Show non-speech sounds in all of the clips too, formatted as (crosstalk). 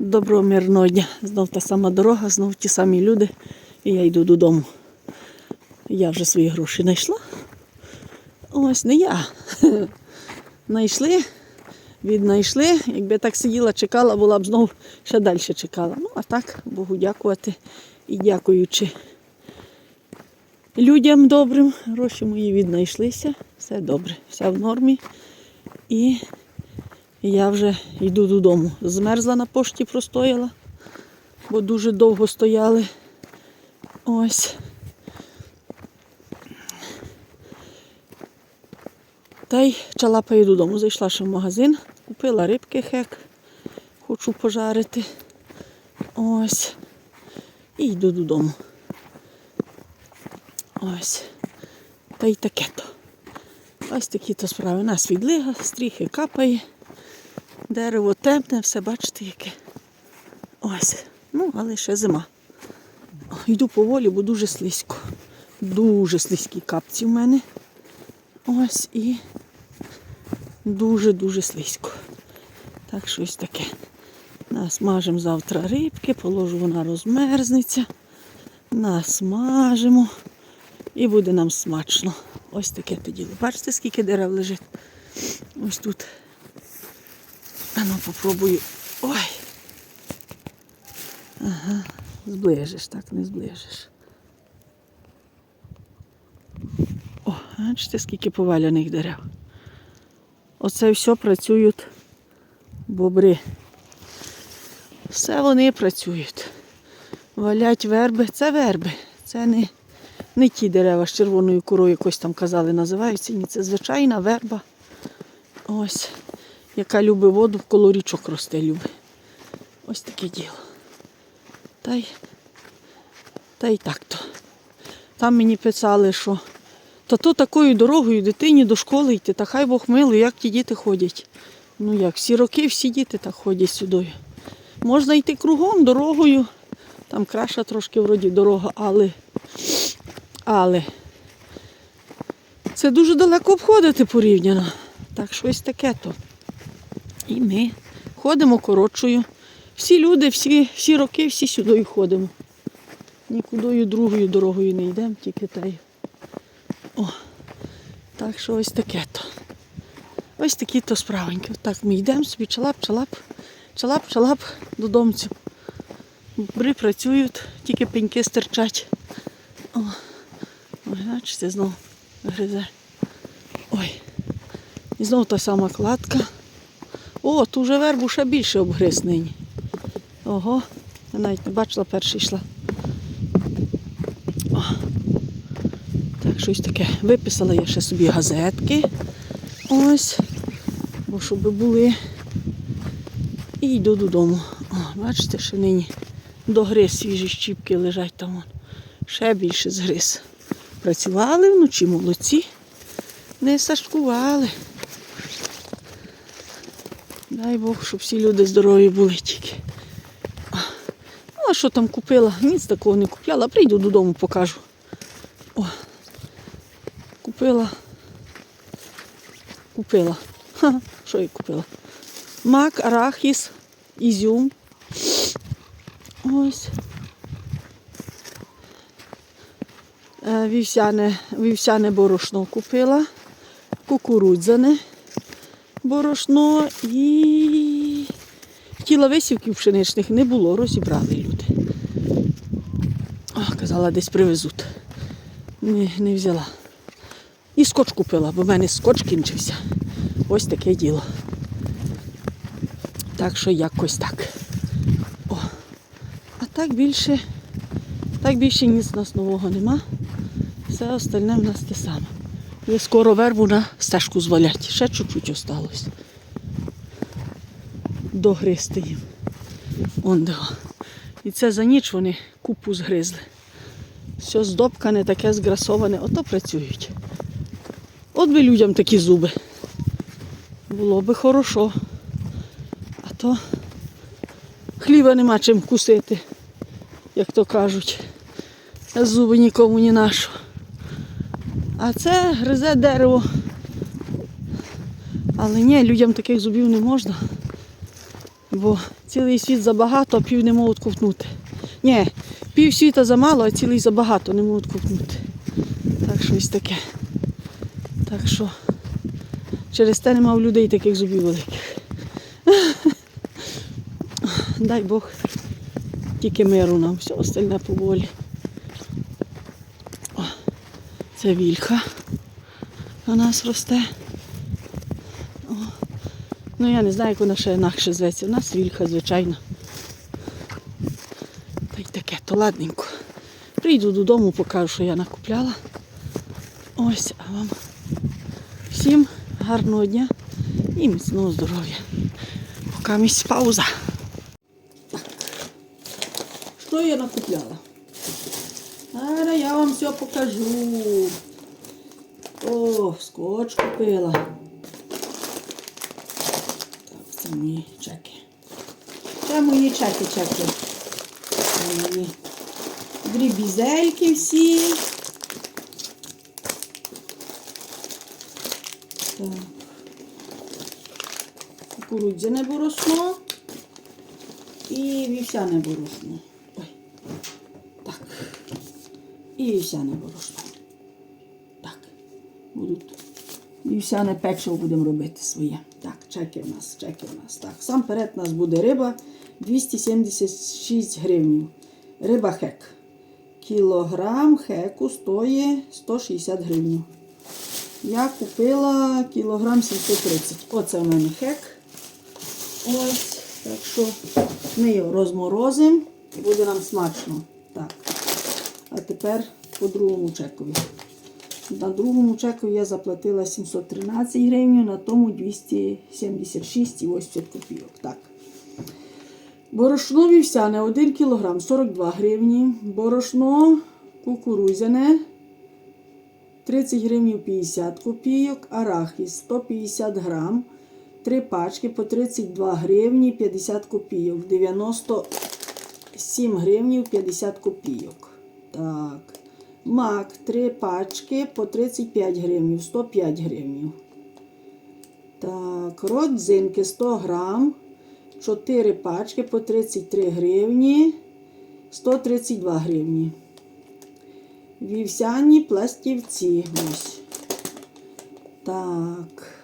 Доброго мирного дня. Знов та сама дорога, знов ті самі люди. І я йду додому. Я вже свої гроші знайшла. Ось не я. (laughs) Знайшли, віднайшли. Якби я так сиділа, чекала, була б знов ще далі чекала. Ну, а так, Богу дякувати і дякуючи людям добрим, гроші мої віднайшлися. Все добре, все в нормі. І я вже йду додому. Змерзла на пошті простояла, бо дуже довго стояли. Ось. Та й чалапаю додому. Зайшла ще в магазин, купила рибки хек, хочу пожарити. Ось. І йду додому. Ось. Та й таке то. Ось такі то справи. У нас відлига, стріхи капає. Дерево темне, все бачите, яке. Ось. Ну, але ще зима. Йду поволі, бо дуже слизько. Дуже слизькі капці в мене. Ось і дуже-дуже слизько. Так, щось таке. Насмажемо завтра рибки, положу, вона розмерзнеться. Насмажимо. І буде нам смачно. Ось таке то діло. Бачите, скільки дерев лежить? Ось тут. А ну попробую. Ой. Ага, зближиш, так не зближиш. О, бачите, скільки поваляних дерев. Оце все працюють бобри. Все вони працюють. Валять верби. Це верби. Це не, не ті дерева з червоною корою, якось там казали, називаються. Ні, це звичайна верба. Ось яка любить воду, коло річок росте любить. Ось таке діло. Та й, та й так то. Там мені писали, що та то такою дорогою дитині до школи йти, та хай Бог милий, як ті діти ходять. Ну як, всі роки всі діти так ходять сюди. Можна йти кругом дорогою. Там краща трошки вроді дорога, але, але це дуже далеко обходити порівняно. Так щось таке то. І ми ходимо коротшою. Всі люди, всі, всі роки, всі сюди ходимо. Нікудою другою дорогою не йдемо, тільки таю. О, так що ось таке то. Ось такі то справеньки. Так ми йдемо собі, чалап, чалап, чалап, чалап додому. Бри працюють, тільки пеньки стирчать. О, бачите, знову гризе. Ой. І знову та сама кладка. О, ту вже вербу ще більше обгриз нині. Ого, я навіть не бачила, перша йшла. О, так, щось таке. Виписала я ще собі газетки. Ось. Бо щоб були. І йду додому. О, бачите, ще нині догриз свіжі щіпки лежать там. Вон. Ще більше згриз. Працювали вночі, молодці. Не сашкували. Дай Бог, щоб всі люди здорові були тільки. Ну, а що там купила? Ніц такого не купляла. Прийду додому, покажу. О, купила. Купила. Ха, що я купила? Мак, арахіс, ізюм. Ось. Е, Вівсяне, вівсяне борошно купила, кукурудзяне борошно і хотіла висівків пшеничних не було, розібрали люди. О, казала, десь привезуть. Не, не взяла. І скотч купила, бо в мене скотч кінчився. Ось таке діло. Так що якось так. О. А так більше, так більше ніц у нас нового нема. Все остальне в нас те саме. Ви скоро вербу на стежку звалять. Ще чуть-чуть осталось. Догризти їм. Он де. І це за ніч вони купу згризли. Все здобкане, таке зграсоване, ото працюють. От би людям такі зуби. Було би хорошо. А то хліба нема чим кусити, як то кажуть. А Зуби нікому не нашу. А це гризе дерево. Але ні, людям таких зубів не можна. Бо цілий світ забагато, а пів не можуть ковтнути. Ні, пів світа замало, а цілий забагато не можуть ковтнути. Так щось таке. Так що через те нема в людей таких зубів великих. (laughs) Дай Бог тільки миру нам, все остальне поволі. Це вільха у нас росте. О. Ну я не знаю, як вона ще інакше зветься. У нас вільха, звичайно. Та й таке, то ладненько. Прийду додому, покажу, що я накупляла. Ось, а вам всім гарного дня і міцного здоров'я. Поки місць пауза. Що я накупляла? Зараз я вам все покажу. О, скотч купила. Так, це мої чеки. Це мої чеки, чеки. Це мої дрібізельки всі. Так. Кукурудзяне борошно і вівсяне борошно. Ой. Так. І вівсяне борошно. Так. Будуть. Вівсяне печиво будемо робити своє. Так, чеки в нас, чеки в нас. Так, сам перед нас буде риба 276 гривень. Риба хек. Кілограм хеку стоїть 160 гривень. Я купила кілограм 730. Оце в мене хек. Ось. Так що ми його розморозимо і буде нам смачно. Так. А тепер по другому чекові. На другому чекові я заплатила 713 гривень, на тому 276,80 копійок. Так. Борошно вівсяне 1 кг 42 гривні. Борошно кукурузяне 30 гривень 50 копійок, арахіс 150 грам, 3 пачки по 32 гривні 50 копійок, 97 гривень 50 копійок. Так. Мак 3 пачки по 35 гривень, 105 гривень. Так, родзинки 100 грам, 4 пачки по 33 гривні, 132 гривні. Вівсяні пластівці. Ось. Так.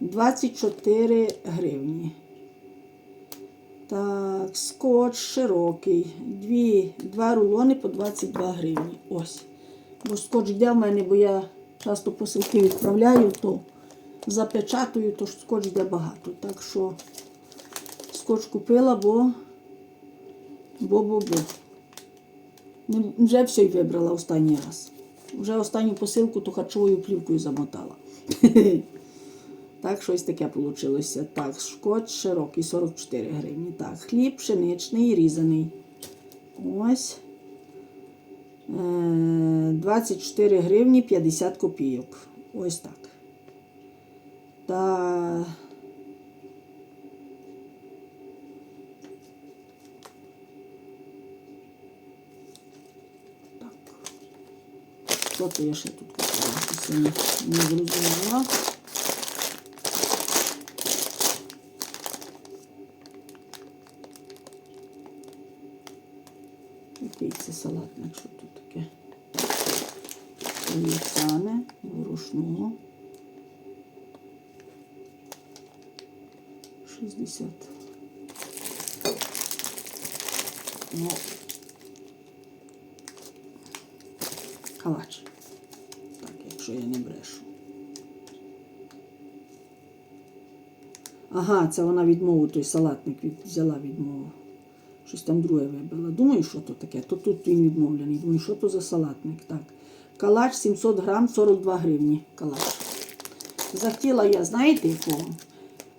24 гривні. Так, скотч широкий. Дві, два рулони по 22 гривні. Ось. Бо скотч йде в мене, бо я часто посилки відправляю, то запечатую, то скотч йде багато. Так що скотч купила, бо бо-бо-бо. Вже все й вибрала останній раз. Вже останню посилку то харчовою плівкою замотала. (laughs) Так, щось таке вийшло. Так, шкоч широкий 44 гривні. Так, хліб пшеничний різаний. Ось. Е, 24 гривні 50 копійок. Ось так. Та Так. Що то я ще тут купила? Не зрозуміла. Це салатник, що тут таке? Вівсяне, борошно. 60. Ну, калач. Так, якщо я не брешу. Ага, це вона відмову, той салатник від, взяла відмову. Щось там друге вибрала. Думаю, що то таке. То тут він відмовлений. Думаю, що то за салатник. Так. Калач 700 грам, 42 гривні. Калач. Захотіла я, знаєте, якого?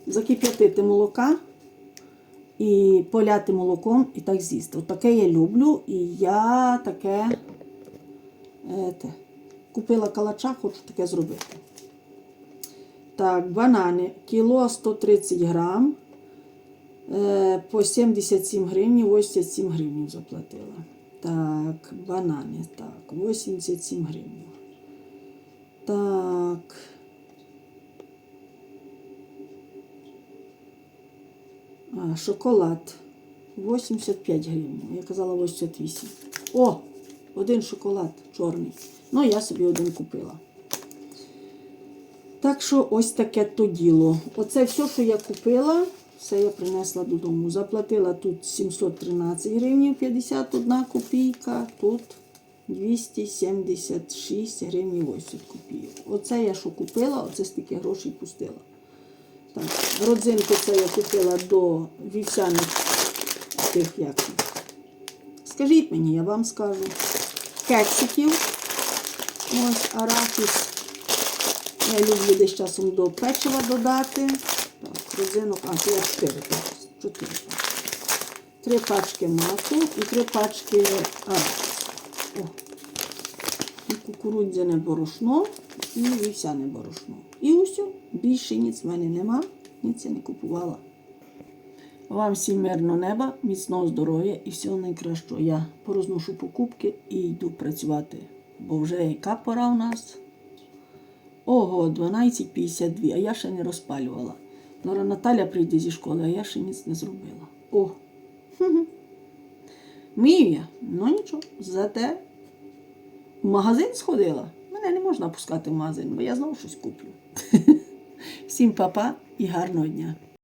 Закип'ятити молока і поляти молоком і так з'їсти. От таке я люблю. І я таке ете, купила калача, хочу таке зробити. Так, банани. Кіло 130 грам. Е, По 77 гривень, 87 гривень заплатила. Так, банани. Так, 87 гривень. Так. А, шоколад 85 гривень. Я казала 88. О! Один шоколад чорний. Ну, я собі один купила. Так що ось таке то діло. Оце все, що я купила, все я принесла додому. Заплатила тут 713 гривень 51 копійка, тут 276 гривень 80 копійок. Оце я що купила, оце стільки грошей пустила. Так, родзинку це я купила до вівсяних тих як. Скажіть мені, я вам скажу. Кексиків. Ось арахіс. Я люблю десь часом до печива додати. Так, а це 4 пачки. 4 пачки. Маку і три пачки арахісу. О. І кукурудзяне борошно, і вівсяне борошно. І усе. Більше ніц в мене нема, ніц я не купувала. Вам всім мирного неба, міцного здоров'я і всього найкращого. Я порозношу покупки і йду працювати. Бо вже яка пора у нас? Ого, 12.52, а я ще не розпалювала. Зараз Наталя прийде зі школи, а я ще ніц не зробила. О! Хм-хм. Мію я, ну нічого, зате в магазин сходила. Мене не можна пускати в магазин, бо я знову щось куплю. (laughs) Всім па-па і гарного дня.